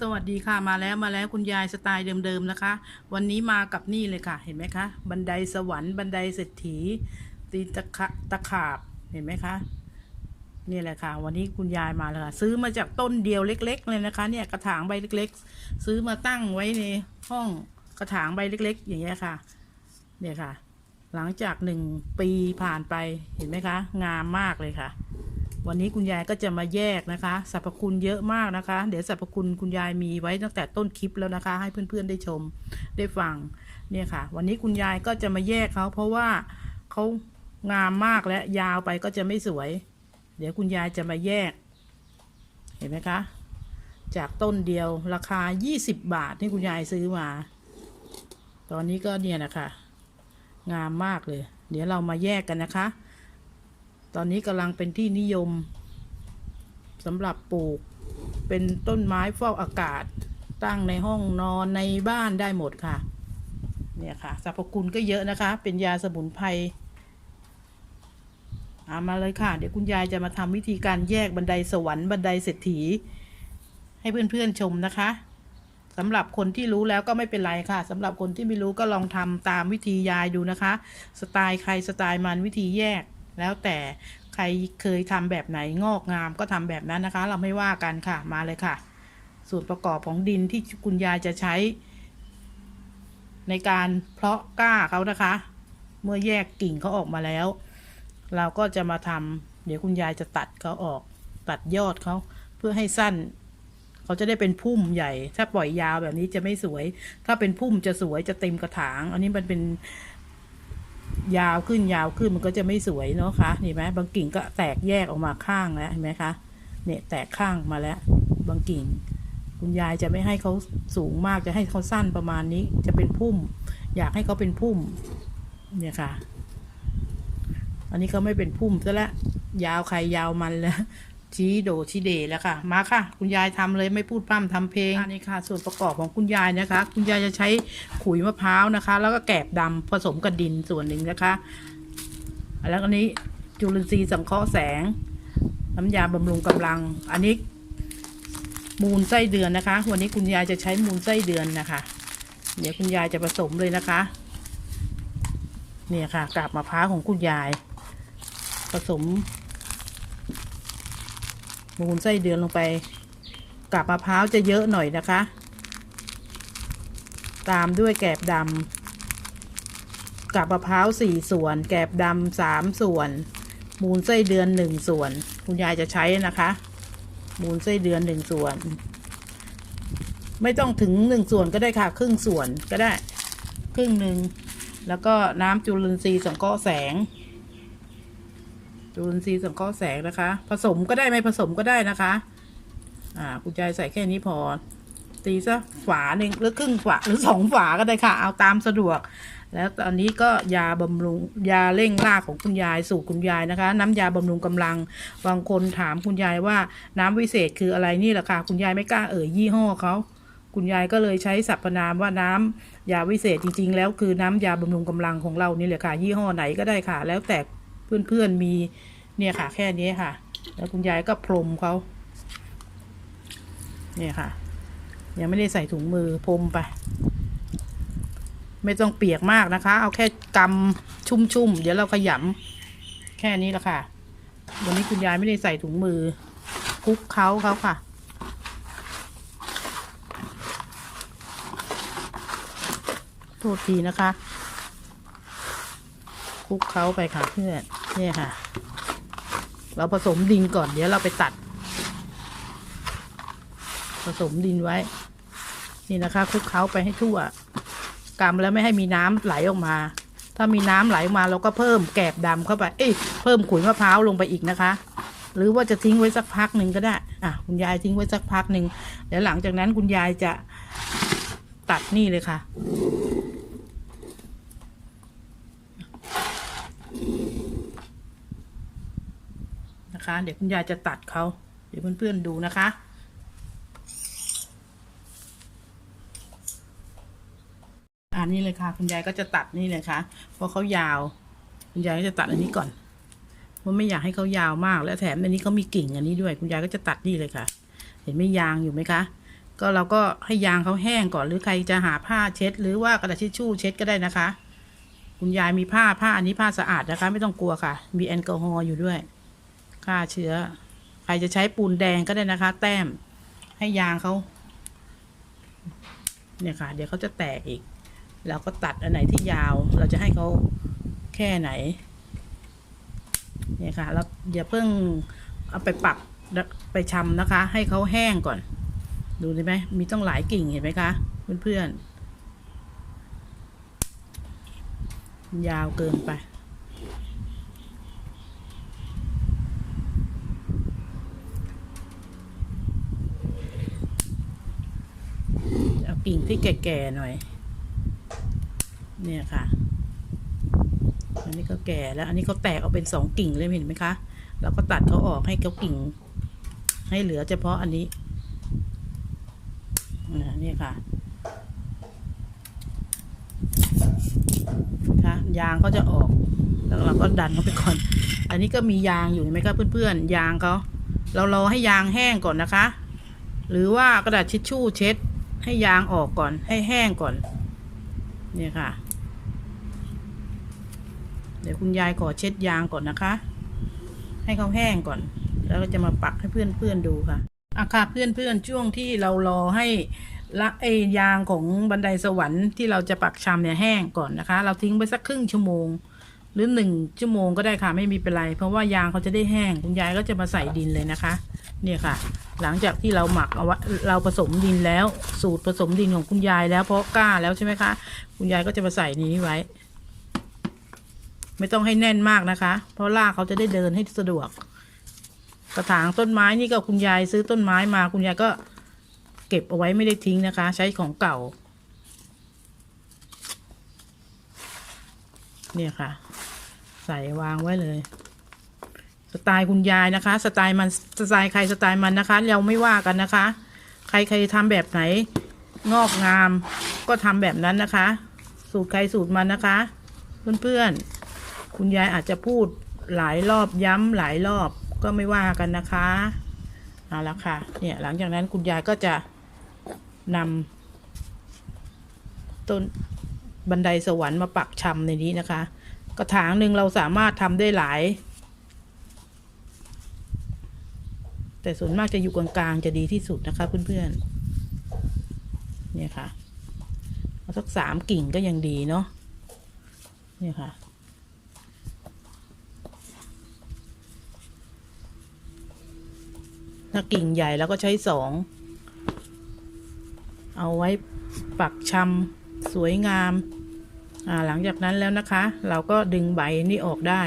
สวัสดีค่ะมาแล้วมาแล้วคุณยายสไตล์เดิมๆนะคะ วันนี้มากับนี่เลยค่ะ เห็นไหมคะ บันไดสวรรค์บันไดเศรษฐี ตีตะขตะขาบเห็นไหมคะนี่แหละค่ะ วันนี้คุณยายมาแล้วค่ะ ซื้อมาจากต้นเดียวเล็ก ๆ เลยนะคะ เนี่ยกระถางใบเล็ก ๆ ซื้อมาตั้งไว้ในห้องกระถางใบเล็ก ๆ อย่างเงี้ยค่ะ เนี่ยค่ะ หลังจากหนึ่งปีผ่านไปเห็นไหมคะ งามมากเลยค่ะ วันนี้คุณยายก็จะมาแยกนะคะสรรพคุณเยอะมากนะคะ เดี๋ยวสรรพคุณคุณยายมีไว้ตั้งแต่ต้นคลิปแล้วนะคะ ให้เพื่อนๆได้ชมได้ฟังเนี่ยค่ะ วันนี้คุณยายก็จะมาแยกเขาเพราะว่าเขางามมากและยาวไปก็จะไม่สวย เดี๋ยวคุณยายจะมาแยก เห็นไหมคะ จากต้นเดียวราคา 20 บาทที่คุณยายซื้อมา ตอนนี้ก็เนี่ยนะคะ งามมากเลย เดี๋ยวเรามาแยกกันนะคะ ตอนนี้กำลังเป็นที่นิยมสำหรับปลูก เป็นต้นไม้ฟอกอากาศ ตั้งในห้องนอนในบ้านได้หมดค่ะ เนี่ยค่ะสรรพคุณก็เยอะนะคะ เป็นยาสมุนไพรเอามาเลยค่ะ เดี๋ยวคุณยายจะมาทำวิธีการแยกบันไดสวรรค์บันไดเศรษฐี ให้เพื่อนๆชมนะคะสำหรับคนที่รู้แล้วก็ไม่เป็นไรค่ะสำหรับคนที่ไม่รู้ก็ลองทำตามวิธียายดูนะคะ สไตล์ใครสไตล์มันวิธีแยก แล้วแต่ใครเคยทำแบบไหนงอกงามก็ทำแบบนั้นนะคะ เราไม่ว่ากันค่ะมาเลยค่ะสูตรประกอบของดินที่คุณยายจะใช้ ในการเพาะก้าเขานะคะ เมื่อแยกกิ่งเขาออกมาแล้ว เราก็จะมาทำเดี๋ยวคุณยายจะตัดเขาออก ตัดยอดเขาเพื่อให้สั้นเขาจะได้เป็นพุ่มใหญ่ ถ้าปล่อยยาวแบบนี้จะไม่สวย ถ้าเป็นพุ่มจะสวยจะเต็มกระถาง อันนี้มันเป็น ยาวขึ้นยาวขึ้นมันก็จะไม่สวยเนาะคะเห็นไหมบางกิ่งก็แตกแยกออกมาข้างแล้วเห็นไหมคะเนี่ยแตกข้างมาแล้ว บางกิ่ง คุณยายจะไม่ให้เขาสูงมากจะให้เขาสั้นประมาณนี้ จะเป็นพุ่ม อยากให้เขาเป็นพุ่ม เนี่ยค่ะ อันนี้ก็ไม่เป็นพุ่มซะแล้วยาวใครยาวมันแล้ว ชี้โดชี้เดแล้วค่ะ มาค่ะ คุณยายทำเลยไม่พูดพร่ำทำเพลงอันนี้ค่ะ ส่วนประกอบของคุณยายนะคะ คุณยายจะใช้ขุยมะพร้าวนะคะ แล้วก็แกบดำผสมกับดินส่วนหนึ่งนะคะ แล้วอันนี้จุลินทรีย์สังเคราะห์แสง น้ำยาบำรุงกำลัง อันนี้ มูลไส้เดือนนะคะ วันนี้คุณยายจะใช้มูลไส้เดือนนะคะ เดี๋ยวคุณยายจะผสมเลยนะคะ เนี่ยค่ะกาบมะพร้าวของคุณยาย ผสม มูลไส้เดือนลงไปกาบมะพร้าวจะเยอะหน่อยนะคะ ตามด้วยแกบดำกาบมะพร้าวสี่ส่วน แกบดำสามส่วน มูลไส้เดือนหนึ่งส่วน คุณยายจะใช้นะคะ มูลไส้เดือนหนึ่งส่วน ไม่ต้องถึงหนึ่งส่วนก็ได้ค่ะ ครึ่งส่วนก็ได้ ครึ่งหนึ่งแล้วก็น้ำจุลินทรีย์สังเคราะห์แสง จุลินทรีย์สังเคราะห์แสงนะคะ ผสมก็ได้ไม่ผสมก็ได้นะคะ อ่าคุณยายใส่แค่นี้พอ ตีซะฝาหนึ่งหรือครึ่งฝาหรือสองฝาก็ได้ค่ะ เอาตามสะดวก แล้วตอนนี้ก็ยาบำรุงยาเร่งรากของคุณยายสู่คุณยายนะคะ น้ำยาบำรุงกำลังบางคนถามคุณยายว่าน้ำวิเศษคืออะไรนี่แหละค่ะ คุณยายไม่กล้าเอ่ยยี่ห้อเขาคุณยายก็เลยใช้สรรพนามว่าน้ำยาวิเศษจริง ๆ แล้วคือน้ำยาบำรุงกำลังของเรานี่แหละค่ะ ยี่ห้อไหนก็ได้ค่ะ แล้วแต่ เพื่อนๆมีเนี่ยค่ะ แค่นี้ค่ะ แล้วคุณยายก็พรมเขาเนี่ยค่ะ ยังไม่ได้ใส่ถุงมือพรมไป ไม่ต้องเปียกมากนะคะ เอาแค่กำชุ่มๆ เดี๋ยวเราขยำแค่นี้ละค่ะ วันนี้คุณยายไม่ได้ใส่ถุงมือคลุกเขาเขาค่ะโทษทีนะคะคลุกเขาไปค่ะเพื่อน นี่ค่ะ เราผสมดินก่อน เดี๋ยวเราไปตัด ผสมดินไว้ นี่นะคะคลุกเขาไปให้ทั่วกำแล้วไม่ให้มีน้ำไหลออกมา ถ้ามีน้ำไหลออกมาเราก็เพิ่มแกบดำเข้าไป เอ้ยเพิ่มขุยมะพร้าวลงไปอีกนะคะ หรือว่าจะทิ้งไว้สักพักหนึ่งก็ได้ อะ คุณยายทิ้งไว้สักพักหนึ่งเดี๋ยวหลังจากนั้นคุณยายจะตัดนี่เลยค่ะ นะคะ เดี๋ยวคุณยายจะตัดเขา เดี๋ยวเพื่อนๆดูนะคะ อันนี้เลยค่ะ คุณยายก็จะตัดนี่เลยค่ะเพราะเขายาว คุณยายก็จะตัดอันนี้ก่อนเพราะไม่อยากให้เขายาวมาก และแถมอันนี้เขามีกิ่งอันนี้ด้วย คุณยายก็จะตัดนี่เลยค่ะ เห็นไม่ยางอยู่ไหมคะก็เราก็ให้ยางเขาแห้งก่อนหรือใครจะหาผ้าเช็ด หรือว่ากระดาษทิชชู่เช็ดก็ได้นะคะ คุณยายมีผ้าผ้าอันนี้ผ้าสะอาดนะคะ ไม่ต้องกลัวค่ะ มีแอลกอฮอล์อยู่ด้วย ฆ่าเชื้อ ใครจะใช้ปูนแดงก็ได้นะคะ แต้มให้ยางเขาเนี่ยค่ะ เดี๋ยวเขาจะแตกอีก เราก็ตัดอันไหนที่ยาว เราจะให้เขาแค่ไหน เนี่ยค่ะ แล้วอย่าเพิ่งเอาไปปักไปชำนะคะ ให้เขาแห้งก่อน ดูได้ไหม มีต้องหลายกิ่งเห็นไหมคะ เพื่อนๆ ยาวเกินไป เอากิ่ง ที่แก่ๆหน่อย เนี่ยค่ะ อันนี้ก็แก่แล้ว อันนี้เขาแตกออกเป็นสองกิ่งเลยเห็นไหมคะ เราก็ตัดเขาออกให้เขากิ่ง ให้เหลือเฉพาะอันนี้อ่านี่ค่ะค่ะยางเขาจะออก แล้วเราก็ดันเขาไปก่อน อันนี้ก็มียางอยู่เห็นไหมคะเพื่อนๆ ยางเขา เรารอให้ยางแห้งก่อนนะคะ หรือว่ากระดาษทิชชู่เช็ด ให้ยางออกก่อน ให้แห้งก่อน เนี่ยค่ะ เดี๋ยวคุณยายขอเช็ดยางก่อนนะคะ ให้เขาแห้งก่อน แล้วก็จะมาปักให้เพื่อนๆดูค่ะอะค่ะเพื่อนๆช่วงที่เรารอให้ละไอยางของบันไดสวรรค์ที่เราจะปักชำเนี่ยแห้งก่อนนะคะ เราทิ้งไปสักครึ่งชั่วโมง หรือหนึ่งชั่วโมงก็ได้ค่ะไม่มีเป็นไร เพราะว่ายางเขาจะได้แห้งคุณยายก็จะมาใส่ดินเลยนะคะ เนี่ยค่ะ หลังจากที่เราหมักเอาไว้เราผสมดินแล้ว สูตรผสมดินของคุณยายแล้วเพราะกล้าแล้วใช่ไหมคะ คุณยายก็จะมาใส่นี้ไว้ ไม่ต้องให้แน่นมากนะคะ เพราะรากเขาจะได้เดินให้สะดวก กระถางต้นไม้นี่ก็คุณยายซื้อต้นไม้มา คุณยายก็เก็บเอาไว้ไม่ได้ทิ้งนะคะ ใช้ของเก่า เนี่ยค่ะ ใส่วางไว้เลย สไตล์คุณยายนะคะ สไตล์มันสไตล์ใครสไตล์มันนะคะ เราไม่ว่ากันนะคะ ใครใครทำแบบไหน งอกงามก็ทำแบบนั้นนะคะ สูตรใครสูตรมันนะคะ เพื่อนๆ คุณยายอาจจะพูดหลายรอบย้ำหลายรอบก็ไม่ว่ากันนะคะเอาละค่ะ เนี่ยหลังจากนั้นคุณยายก็จะนำต้นบันไดสวรรค์มาปักชำในนี้นะคะ กระถางหนึ่งเราสามารถทำได้หลาย แต่ส่วนมากจะอยู่กลางๆจะดีที่สุดนะคะเพื่อนๆ เนี่ยค่ะเอาสักสามกิ่งก็ยังดีเนาะ เนี่ยค่ะ ถ้ากิ่งใหญ่แล้วก็ใช้สอง เอาไว้ปักชำสวยงาม อ่าหลังจากนั้นแล้วนะคะ เราก็ดึงใบนี่ออกได้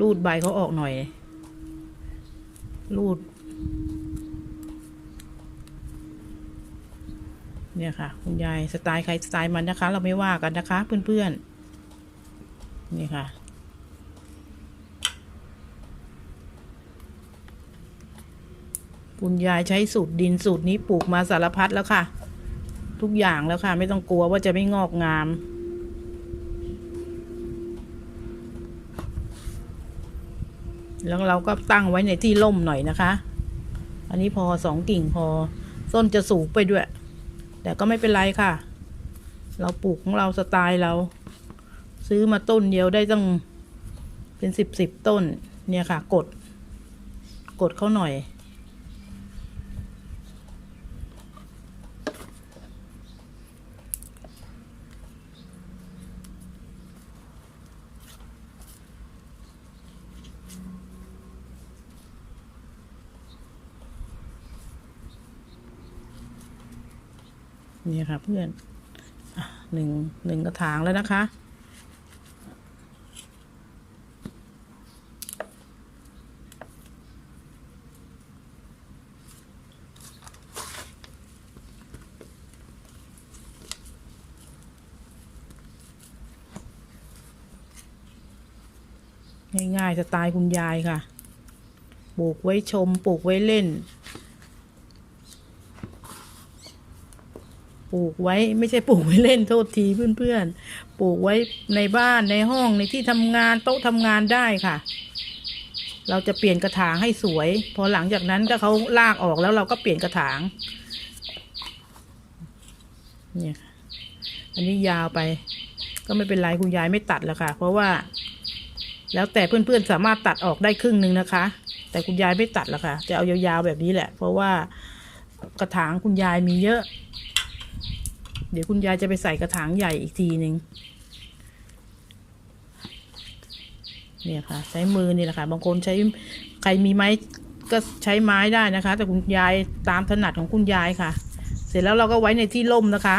รูดใบเขาออกหน่อย รูด เนี่ยค่ะ คุณยายสไตล์ใครสไตล์มันนะคะ เราไม่ว่ากันนะคะ เพื่อนๆ นี่ค่ะ คุณยายใช้สูตรดินสูตรนี้ปลูกมาสารพัดแล้วค่ะ ทุกอย่างแล้วค่ะ ไม่ต้องกลัวว่าจะไม่งอกงามแล้วเราก็ตั้งไว้ในที่ร่มหน่อยนะคะ อันนี้พอสองกิ่งพอต้นจะสูงไปด้วย แต่ก็ไม่เป็นไรค่ะ เราปลูกของเราสไตล์เรา ซื้อมาต้นเดียวได้ตั้งเป็นสิบสิบต้น เนี่ยค่ะ กด กดเขาหน่อย นี่ค่ะเพื่อนหนึ่งหนึ่งกระถางแล้วนะคะ ง่ายๆสไตล์คุณยายค่ะ ปลูกไว้ชม ปลูกไว้เล่น ปลูกไว้ไม่ใช่ปลูกไว้เล่นโทษทีเพื่อนๆ ปลูกไว้ในบ้านในห้องในที่ทำงานโต๊ะทำงานได้ค่ะ เราจะเปลี่ยนกระถางให้สวย พอหลังจากนั้นถ้าเขาลากออกแล้วเราก็เปลี่ยนกระถาง เนี่ย อันนี้ยาวไป ก็ไม่เป็นไรคุณยายไม่ตัดแล้วค่ะ เพราะว่า แล้วแต่เพื่อนๆสามารถตัดออกได้ครึ่งหนึ่งนะคะ แต่คุณยายไม่ตัดแล้วค่ะ จะเอายาวๆแบบนี้แหละ เพราะว่ากระถางคุณยายมีเยอะ เดี๋ยวคุณยายจะไปใส่กระถางใหญ่อีกทีหนึ่งเนี่ยค่ะ ใช้มือนี่แหละค่ะ บางคนใช้ใครมีไม้ก็ใช้ไม้ได้นะคะ แต่คุณยายตามถนัดของคุณยายค่ะ เสร็จแล้วเราก็ไว้ในที่ร่มนะคะ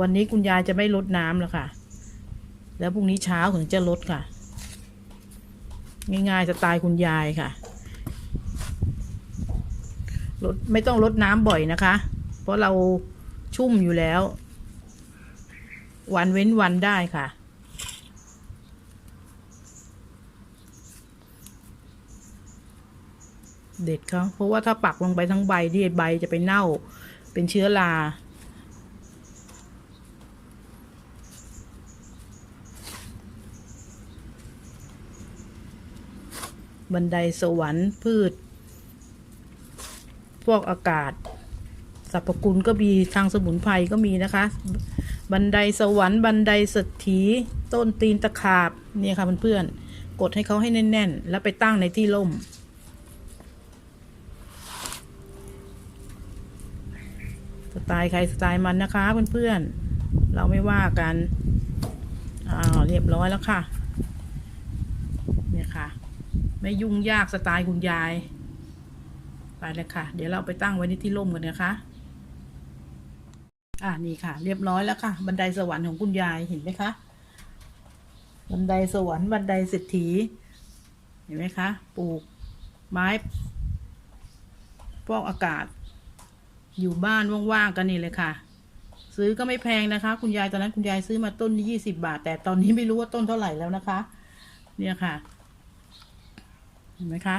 วันนี้คุณยายจะไม่ลดน้ำแล้วค่ะ แล้วพรุ่งนี้เช้าถึงจะลดค่ะ ง่ายๆสไตล์คุณยายค่ะ ลดไม่ต้องลดน้ำบ่อยนะคะ เพราะเราชุ่มอยู่แล้ว วันเว้นวันได้ค่ะ เด็ดเขาเพราะว่าถ้าปักลงไปทั้งใบที่ใบจะไปเน่าเป็นเชื้อราบันไดสวรรค์พืช วกอากาศสรรพคุณก็มีทางสมุนไพรก็มีนะคะ บันไดสวรรค์บันไดสถีต้นตีนตะขาบเนี่ยค่ะเพื่อนๆกดให้เขาให้แน่น ๆ แล้วไปตั้งในที่ร่ม สไตล์ใครสไตล์มันนะคะเพื่อนๆเราไม่ว่ากันอ้าวเรียบร้อยแล้วค่ะ เนี่ยค่ะ ไม่ยุ่งยากสไตล์คุณยาย ไปเลยค่ะ เดี๋ยวเราไปตั้งไว้ในที่ร่มกันนะคะอ่านี่ค่ะ เรียบร้อยแล้วค่ะ บันไดสวรรค์ของคุณยายเห็นไหมคะ บันไดสวรรค์บันไดเศรษฐีเห็นไหมคะ ปลูกไม้ฟอกอากาศ อยู่บ้านว่างๆกันนี่เลยค่ะ ซื้อก็ไม่แพงนะคะ คุณยายตอนนั้นคุณยายซื้อมาต้นยี่สิบาท แต่ตอนนี้ไม่รู้ว่าต้นเท่าไหร่แล้วนะคะ เนี่ยค่ะ เห็นไหมคะ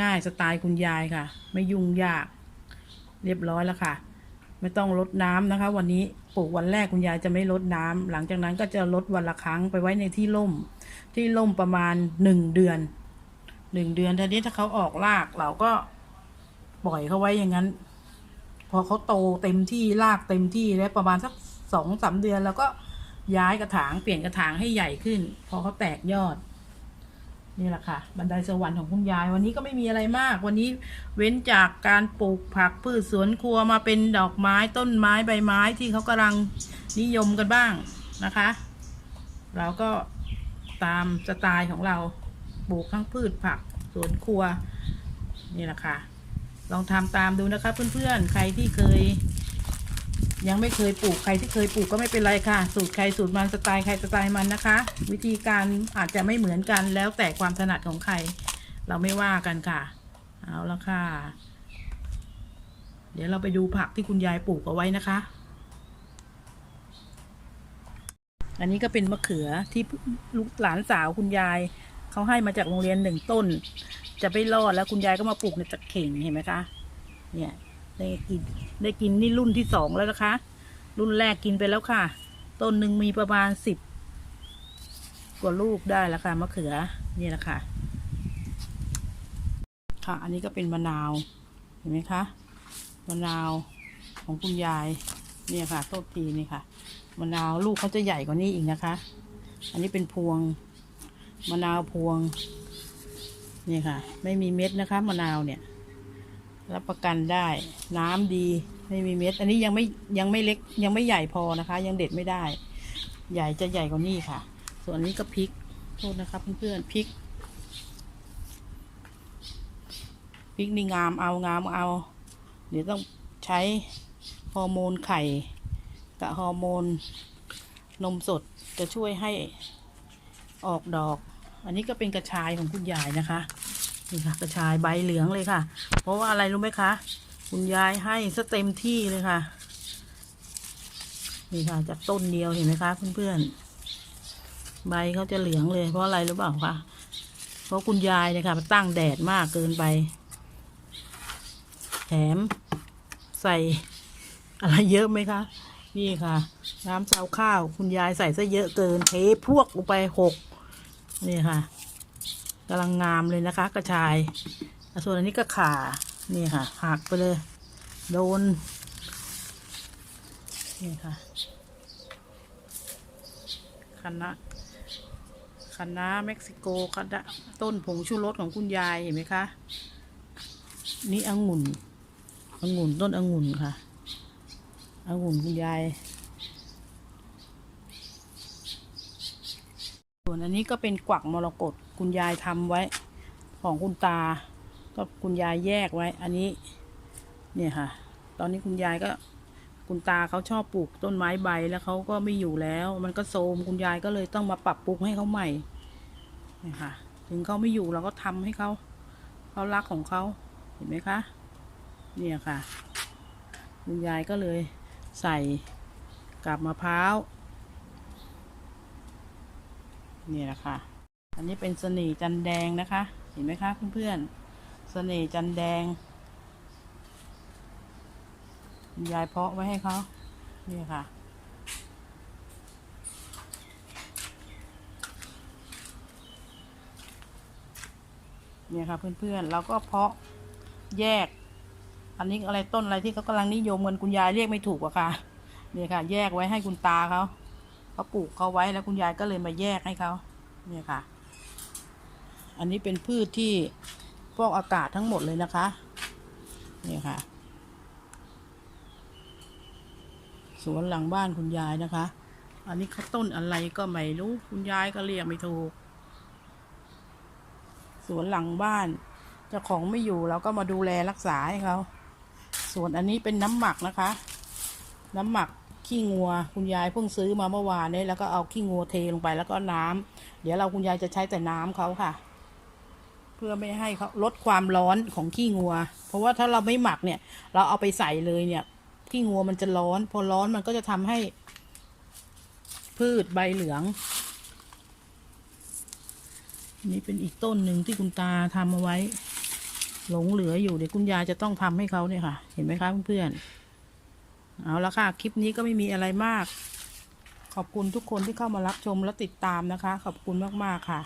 ง่ายๆสไตล์คุณยายค่ะ ไม่ยุ่งยาก เรียบร้อยแล้วค่ะ ไม่ต้องลดน้ำนะคะ วันนี้ปลูกวันแรกคุณยายจะไม่ลดน้ำหลังจากนั้นก็จะลดวันละครั้งไปไว้ในที่ร่ม ที่ร่มประมาณหนึ่งเดือนหนึ่งเดือนทีนี้ถ้าเขาออกรากเราก็ปล่อยเขาไว้อย่างนั้น พอเขาโตเต็มที่รากเต็มที่แล้วประมาณสักสองสามเดือน แล้วก็ย้ายกระถางเปลี่ยนกระถางให้ใหญ่ขึ้น พอเขาแตกยอด นี่แหละค่ะ บันไดสวรรค์ของคุณยาย วันนี้ก็ไม่มีอะไรมาก วันนี้เว้นจากการปลูกผักพืชสวนครัวมาเป็นดอกไม้ต้นไม้ใบไม้ที่เขากำลังนิยมกันบ้างนะคะ เราก็ตามสไตล์ของเราปลูกทั้งพืชผักสวนครัว นี่แหละค่ะ ลองทำตามดูนะคะเพื่อนๆ ใครที่เคย ยังไม่เคยปลูกใครที่เคยปลูกก็ไม่เป็นไรค่ะ สูตรใครสูตรมันสไตล์ใครสไตล์มันนะคะ วิธีการอาจจะไม่เหมือนกันแล้วแต่ความถนัดของใคร เราไม่ว่ากันค่ะ เอาละค่ะ เดี๋ยวเราไปดูผักที่คุณยายปลูกเอาไว้นะคะ อันนี้ก็เป็นมะเขือที่ลูกหลานสาวคุณยายเขาให้มาจากโรงเรียนหนึ่งต้น จะไปรอดแล้วคุณยายก็มาปลูกในตะเข่งเห็นไหมคะ เนี่ย ได้กินได้กินนี่รุ่นที่สองแล้วนะคะ รุ่นแรกกินไปแล้วค่ะ ต้นหนึ่งมีประมาณสิบกว่าลูกได้แล้วค่ะมะเขือนี่แหละค่ะ ค่ะ อันนี้ก็เป็นมะนาวเห็นไหมคะมะนาวของคุณยายเนี่ยค่ะ ต้นทีนี่ค่ะมะนาวลูกเขาจะใหญ่กว่านี้อีกนะคะ อันนี้เป็นพวงมะนาวพวงนี่ค่ะ ไม่มีเม็ดนะคะมะนาวเนี่ย รับประกันได้ น้ำดีไม่มีเม็ด อันนี้ยังไม่ยังไม่เล็กยังไม่ใหญ่พอนะคะ ยังเด็ดไม่ได้ ใหญ่จะใหญ่กว่านี้ค่ะ ส่วนนี้ก็พริกโทษนะครับเพื่อนๆพริกพริกนี่งามเอางามเอา เดี๋ยวต้องใช้ฮอร์โมนไข่กับฮอร์โมนนมสดจะช่วยให้ออกดอก อันนี้ก็เป็นกระชายของคุณยายนะคะ นี่ค่ะกระชายใบเหลืองเลยค่ะ เพราะว่าอะไรรู้ไหมคะ คุณยายให้ซะเต็มที่เลยค่ะ นี่ค่ะจากต้นเดียวเห็นไหมคะเพื่อนๆ ใบเขาจะเหลืองเลย เพราะอะไรรู้เปล่าคะ เพราะคุณยายเนี่ยค่ะตั้งแดดมากเกินไป แถมใส่อะไรเยอะไหมคะ นี่ค่ะ น้ำซาวข้าว คุณยายใส่ซะเยอะเกินเทพวกลงไปหกนี่ค่ะ กำลังงามเลยนะคะ กระชาย ส่วนอันนี้ก็ขานี่ค่ะ หักไปเลย โดน นี่ค่ะคะน้าคะน้าเม็กซิโกคะน้าต้นผงชูรสของคุณยายเห็นไหมคะ นี่องุ่นองุ่นต้นองุ่นค่ะองุ่นคุณยาย ส่วนอันนี้ก็เป็นกวักมรกต คุณยายทำไว้ ของคุณตา ก็คุณยายแยกไว้ อันนี้ เนี่ยค่ะ ตอนนี้คุณยายก็ คุณตาเขาชอบปลูกต้นไม้ใบแล้วเขาก็ไม่อยู่แล้ว มันก็โทรมคุณยายก็เลยต้องมาปรับปรุงให้เขาใหม่เนี่ยค่ะ ถึงเขาไม่อยู่เราก็ทำให้เขาเขารักของเขาเห็นไหมคะ เนี่ยค่ะ คุณยายก็เลยใส่กับมะพร้าวเนี่ยแหละค่ะ อันนี้เป็นเสน่ห์จันแดงนะคะ เห็นไหมคะเพื่อนๆเสน่ห์จันแดงคุณยายเพาะไว้ให้เขานี่ค่ะ เนี่ยค่ะเพื่อนๆเราก็เพาะแยก อันนี้อะไรต้นอะไรที่เขากำลังนิยมกันคุณยายเรียกไม่ถูกอะค่ะเนี่ยค่ะ แยกไว้ให้คุณตาเขาเขาปลูกเขาไว้แล้วคุณยายก็เลยมาแยกให้เขาเนี่ยค่ะ อันนี้เป็นพืชที่ฟอกอากาศทั้งหมดเลยนะคะเนี่ยค่ะ สวนหลังบ้านคุณยายนะคะ อันนี้เขาต้นอะไรก็ไม่รู้ คุณยายก็เรียกไม่ถูก สวนหลังบ้านเจ้าของไม่อยู่เราก็มาดูแลรักษาให้เขาส่วนอันนี้เป็นน้ำหมักนะคะ น้ำหมักขี้งัว คุณยายเพิ่งซื้อมาเมื่อวานนี้แล้วก็เอาขี้งัวเทลงไปแล้วก็น้ำเดี๋ยวเราคุณยายจะใช้แต่น้ำเขาค่ะ เพื่อไม่ให้เขาลดความร้อนของขี้งัว เพราะว่าถ้าเราไม่หมักเนี่ย เราเอาไปใส่เลยเนี่ย ขี้งัวมันจะร้อน พอร้อนมันก็จะทำให้ พืชใบเหลือง นี่เป็นอีกต้นหนึ่งที่คุณตาทำเอาไว้ หลงเหลืออยู่เดี๋ยวคุณยายจะต้องทำให้เขาเนี่ยค่ะ เห็นไหมคะเพื่อนๆเอาละค่ะ คลิปนี้ก็ไม่มีอะไรมาก ขอบคุณทุกคนที่เข้ามารับชมและติดตามนะคะ ขอบคุณมากๆค่ะ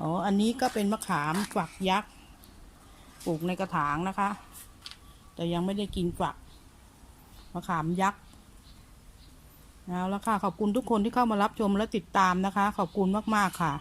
อ๋อ อันนี้ก็เป็นมะขามฝักยักษ์ปลูกในกระถางนะคะ แต่ยังไม่ได้กินฝัก มะขามยักษ์เอาละค่ะ ขอบคุณทุกคนที่เข้ามารับชมและติดตามนะคะ ขอบคุณมาก ๆ ค่ะ